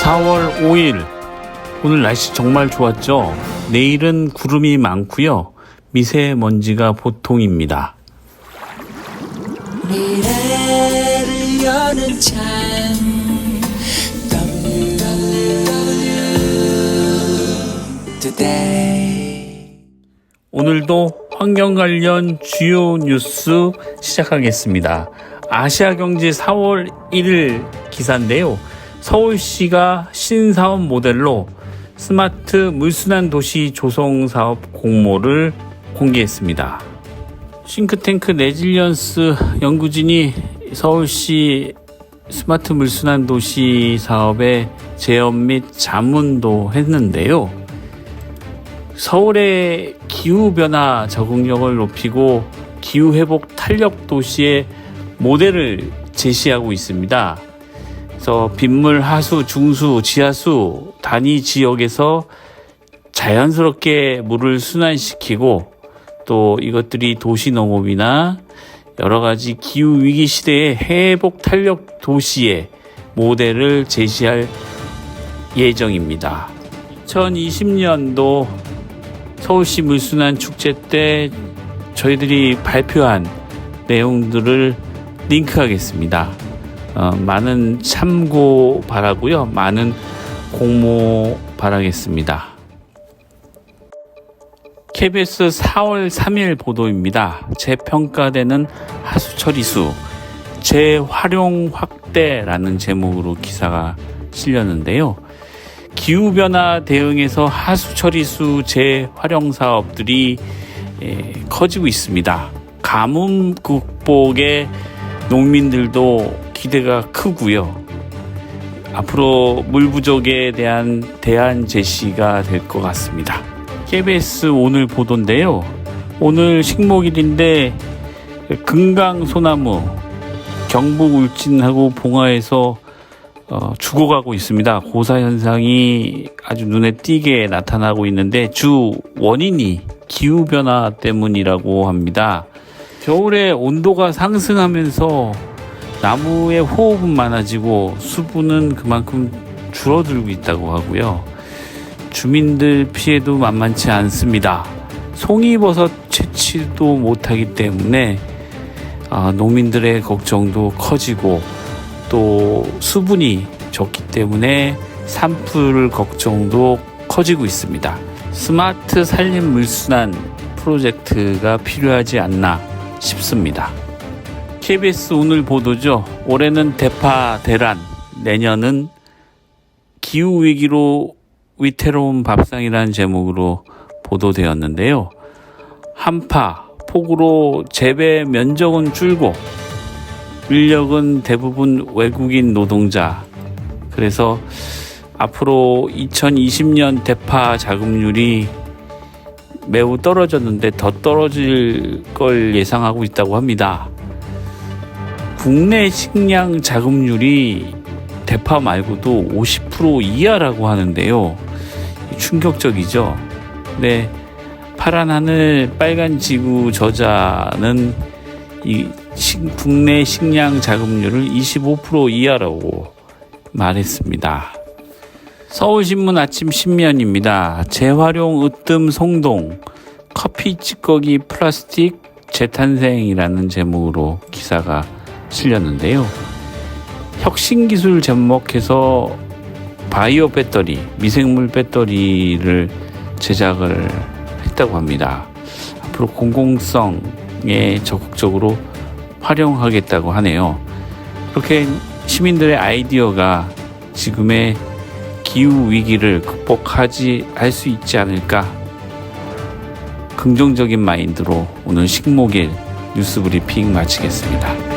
4월 5일 오늘 날씨 정말 좋았죠. 내일은 구름이 많고요. 미세먼지가 보통입니다. 미래를 여는 참 www today 오늘도 환경 관련 주요 뉴스 시작하겠습니다. 아시아경제 4월 1일 기사인데요. 서울시가 신사업 모델로 스마트 물순환 도시 조성 사업 공모를 공개했습니다. 싱크탱크 레질리언스 연구진이 서울시 스마트 물순환 도시 사업에 제언 및 자문도 했는데요. 서울의 기후변화 적응력을 높이고 기후회복 탄력 도시의 모델을 제시하고 있습니다. 그래서 빗물, 하수, 중수, 지하수 단위 지역에서 자연스럽게 물을 순환시키고 또 이것들이 도시 농업이나 여러 가지 기후 위기 시대의 회복 탄력 도시의 모델을 제시할 예정입니다. 2020년도 서울시 물순환 축제 때 저희들이 발표한 내용들을 링크하겠습니다. 어, 많은 참고 바라고요. 많은 공모 바라겠습니다. KBS 4월 3일 보도입니다. 재평가되는 하수 처리수 재활용 확대라는 제목으로 기사가 실렸는데요. 기후변화 대응에서 하수 처리수 재활용 사업들이 예, 커지고 있습니다. 가뭄 극복에 농민들도 기대가 크고요. 앞으로 물 부족에 대한 대안 제시가 될 것 같습니다. KBS 오늘 보도인데요. 오늘 식목일인데 금강 소나무 경북 울진하고 봉화에서 어, 죽어가고 있습니다. 고사 현상이 아주 눈에 띄게 나타나고 있는데 주 원인이 기후 변화 때문이라고 합니다. 겨울에 온도가 상승하면서 나무의 호흡은 많아지고 수분은 그만큼 줄어들고 있다고 하고요. 주민들 피해도 만만치 않습니다. 송이버섯 채취도 못하기 때문에 아, 농민들의 걱정도 커지고 또 수분이 적기 때문에 산불 걱정도 커지고 있습니다. 스마트 산림 물순환 프로젝트가 필요하지 않나 싶습니다. KBS 오늘 보도죠. 올해는 대파 대란, 내년은 기후 위기로 위태로운 밥상이라는 제목으로 보도되었는데요. 한파, 폭우로 재배 면적은 줄고 인력은 대부분 외국인 노동자. 그래서 앞으로 2020년 대파 자급률이 매우 떨어졌는데 더 떨어질 걸 예상하고 있다고 합니다. 국내 식량 자급률이 대파 말고도 50% 이하라고 하는데요. 충격적이죠. 네. 파란 하늘, 빨간 지구 저자는 이 국내 식량 자급률을 25% 이하라고 말했습니다. 서울신문 아침 신면입니다. 재활용 으뜸 송동 커피 찌꺼기 플라스틱 재탄생이라는 제목으로 기사가 실렸는데요. 혁신 기술 접목해서 바이오 배터리, 미생물 배터리를 제작을 했다고 합니다. 앞으로 공공성에 적극적으로 활용하겠다고 하네요. 그렇게 시민들의 아이디어가 지금의 기후 위기를 극복하지 할 수 있지 않을까 긍정적인 마인드로 오늘 식목일 뉴스 브리핑 마치겠습니다.